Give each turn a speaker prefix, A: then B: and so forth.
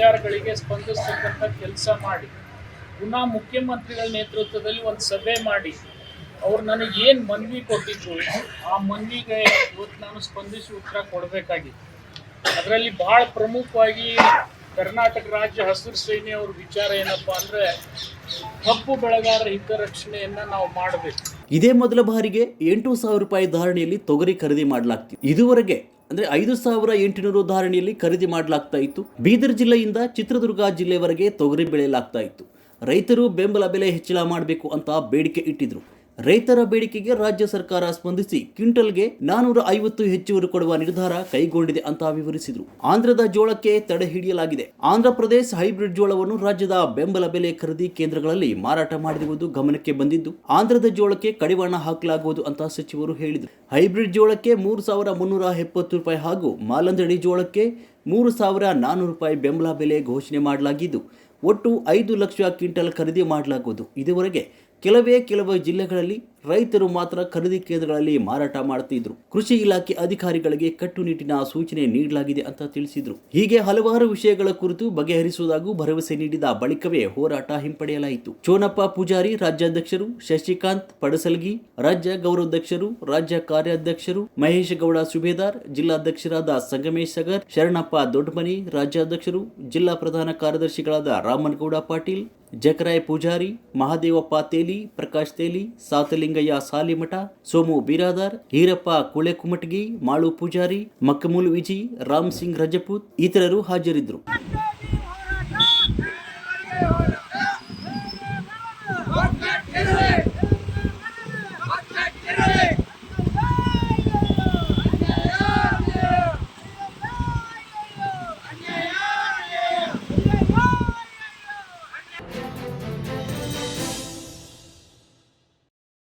A: ವಿಚಾರಗಳಿಗೆ ಸ್ಪಂದಿಸ್ತಕ್ಕಂಥ ಕೆಲಸ ಮಾಡಿ, ಪುನಃ ಮುಖ್ಯಮಂತ್ರಿಗಳ ನೇತೃತ್ವದಲ್ಲಿ ಒಂದು ಸಭೆ ಮಾಡಿ, ಅವ್ರು ನನಗೆ ಏನು ಮನವಿ ಕೊಟ್ಟಿದ್ದು ಆ ಮನವಿಗೆ ಇವತ್ತು ನಾನು ಸ್ಪಂದಿಸಿ ಉತ್ತರ ಕೊಡಬೇಕಾಗಿತ್ತು. ಅದರಲ್ಲಿ ಭಾಳ ಪ್ರಮುಖವಾಗಿ ಕರ್ನಾಟಕ ರಾಜ್ಯ ಹಸಿರು ಸೇನೆ ಅವ್ರ ವಿಚಾರ ಏನಪ್ಪ ಅಂದರೆ, ಕಬ್ಬು ಬೆಳೆಗಾರರ ಹಿತರಕ್ಷಣೆಯನ್ನು ನಾವು ಮಾಡಬೇಕು.
B: ಇದೇ ಮೊದಲ ಬಾರಿಗೆ ಎಂಟು ಸಾವಿರ ರೂಪಾಯಿ ಧಾರಣೆಯಲ್ಲಿ ತೊಗರಿ ಖರೀದಿ ಮಾಡಲಾಗ್ತಿತ್ತು. ಇದುವರೆಗೆ ಅಂದ್ರೆ ಐದು ಸಾವಿರ ಎಂಟುನೂರು ಧಾರಣೆಯಲ್ಲಿ ಖರೀದಿ ಮಾಡಲಾಗ್ತಾ ಇತ್ತು. ಬೀದರ್ ಜಿಲ್ಲೆಯಿಂದ ಚಿತ್ರದುರ್ಗ ಜಿಲ್ಲೆವರೆಗೆ ತೊಗರಿ ಬೆಳೆಯಲಾಗ್ತಾ ಇತ್ತು. ರೈತರು ಬೆಂಬಲ ಬೆಲೆ ಹೆಚ್ಚಳ ಮಾಡಬೇಕು ಅಂತ ಬೇಡಿಕೆ ಇಟ್ಟಿದ್ರು. ರೈತರ ಬೇಡಿಕೆಗೆ ರಾಜ್ಯ ಸರ್ಕಾರ ಸ್ಪಂದಿಸಿ ಕ್ವಿಂಟಲ್ಗೆ ನಾನೂರ ಐವತ್ತು ಹೆಚ್ಚುವರಿ ಕೊಡುವ ನಿರ್ಧಾರ ಕೈಗೊಂಡಿದೆ ಅಂತ ವಿವರಿಸಿದರು. ಆಂಧ್ರದ ಜೋಳಕ್ಕೆ ತಡೆ ಹಿಡಿಯಲಾಗಿದೆ. ಆಂಧ್ರ ಪ್ರದೇಶ ಹೈಬ್ರಿಡ್ ಜೋಳವನ್ನು ರಾಜ್ಯದ ಬೆಂಬಲ ಬೆಲೆ ಖರೀದಿ ಕೇಂದ್ರಗಳಲ್ಲಿ ಮಾರಾಟ ಮಾಡಿರುವುದು ಗಮನಕ್ಕೆ ಬಂದಿದ್ದು, ಆಂಧ್ರದ ಜೋಳಕ್ಕೆ ಕಡಿವಾಣ ಹಾಕಲಾಗುವುದು ಅಂತ ಸಚಿವರು ಹೇಳಿದರು. ಹೈಬ್ರಿಡ್ ಜೋಳಕ್ಕೆ ಮೂರು ಸಾವಿರ ಮುನ್ನೂರ ಎಪ್ಪತ್ತು ರೂಪಾಯಿ ಹಾಗೂ ಮಾಲಂದಡಿ ಜೋಳಕ್ಕೆ ಮೂರು ಸಾವಿರ ನಾನ್ನೂರು ರೂಪಾಯಿ ಬೆಂಬಲ ಬೆಲೆ ಘೋಷಣೆ ಮಾಡಲಾಗಿದ್ದು, ಒಟ್ಟು ಐದು ಲಕ್ಷ ಕ್ವಿಂಟಲ್ ಖರೀದಿ ಮಾಡಲಾಗುವುದು. ಇದುವರೆಗೆ ಕೆಲವೇ ಕೆಲವು ಜಿಲ್ಲೆಗಳಲ್ಲಿ ರೈತರು ಮಾತ್ರ ಖರೀದಿ ಕೇಂದ್ರಗಳಲ್ಲಿ ಮಾರಾಟ ಮಾಡುತ್ತಿದ್ರು ಕೃಷಿ ಇಲಾಖೆ ಅಧಿಕಾರಿಗಳಿಗೆ ಕಟ್ಟುನಿಟ್ಟಿನ ಸೂಚನೆ ನೀಡಲಾಗಿದೆ ಅಂತ ತಿಳಿಸಿದ್ರು. ಹೀಗೆ ಹಲವಾರು ವಿಷಯಗಳ ಕುರಿತು ಬಗೆಹರಿಸುವುದಾಗೂ ಭರವಸೆ ನೀಡಿದ ಬಳಿಕವೇ ಹೋರಾಟ ಹಿಂಪಡೆಯಲಾಯಿತು. ಚೋನಪ್ಪ ಪೂಜಾರಿ, ರಾಜ್ಯಾಧ್ಯಕ್ಷರು ಶಶಿಕಾಂತ್ ಪಡಸಲ್ಗಿ, ರಾಜ್ಯ ಗೌರವಾಧ್ಯಕ್ಷರು, ರಾಜ್ಯ ಕಾರ್ಯಾಧ್ಯಕ್ಷರು ಮಹೇಶ್ ಗೌಡ ಸುಬೇದಾರ್, ಜಿಲ್ಲಾಧ್ಯಕ್ಷರಾದ ಸಂಗಮೇಶ್ ಸಗರ್, ಶರಣಪ್ಪ ದೊಡ್ಡಮನಿ ರಾಜ್ಯಾಧ್ಯಕ್ಷರು, ಜಿಲ್ಲಾ ಪ್ರಧಾನ ಕಾರ್ಯದರ್ಶಿಗಳಾದ ರಾಮನಗೌಡ ಪಾಟೀಲ್ ಜಕರಾಯ್ ಪೂಜಾರಿ, ಮಹಾದೇವಪ್ಪ ತೇಲಿ, ಪ್ರಕಾಶ್ ತೇಲಿ, ಸಾತಲಿಂಗಯ್ಯ ಸಾಲಿಮಠ, ಸೋಮು ಬಿರಾದಾರ್ ಈರಪ್ಪ ಕುಳೆಕುಮಟಗಿ, ಮಾಳು ಪೂಜಾರಿ, ಮಕ್ಕಮೂಲ್ ವಿಜಿ, ರಾಮ್ ಸಿಂಗ್ ರಜಪೂತ್ ಇತರರು ಹಾಜರಿದ್ದರು.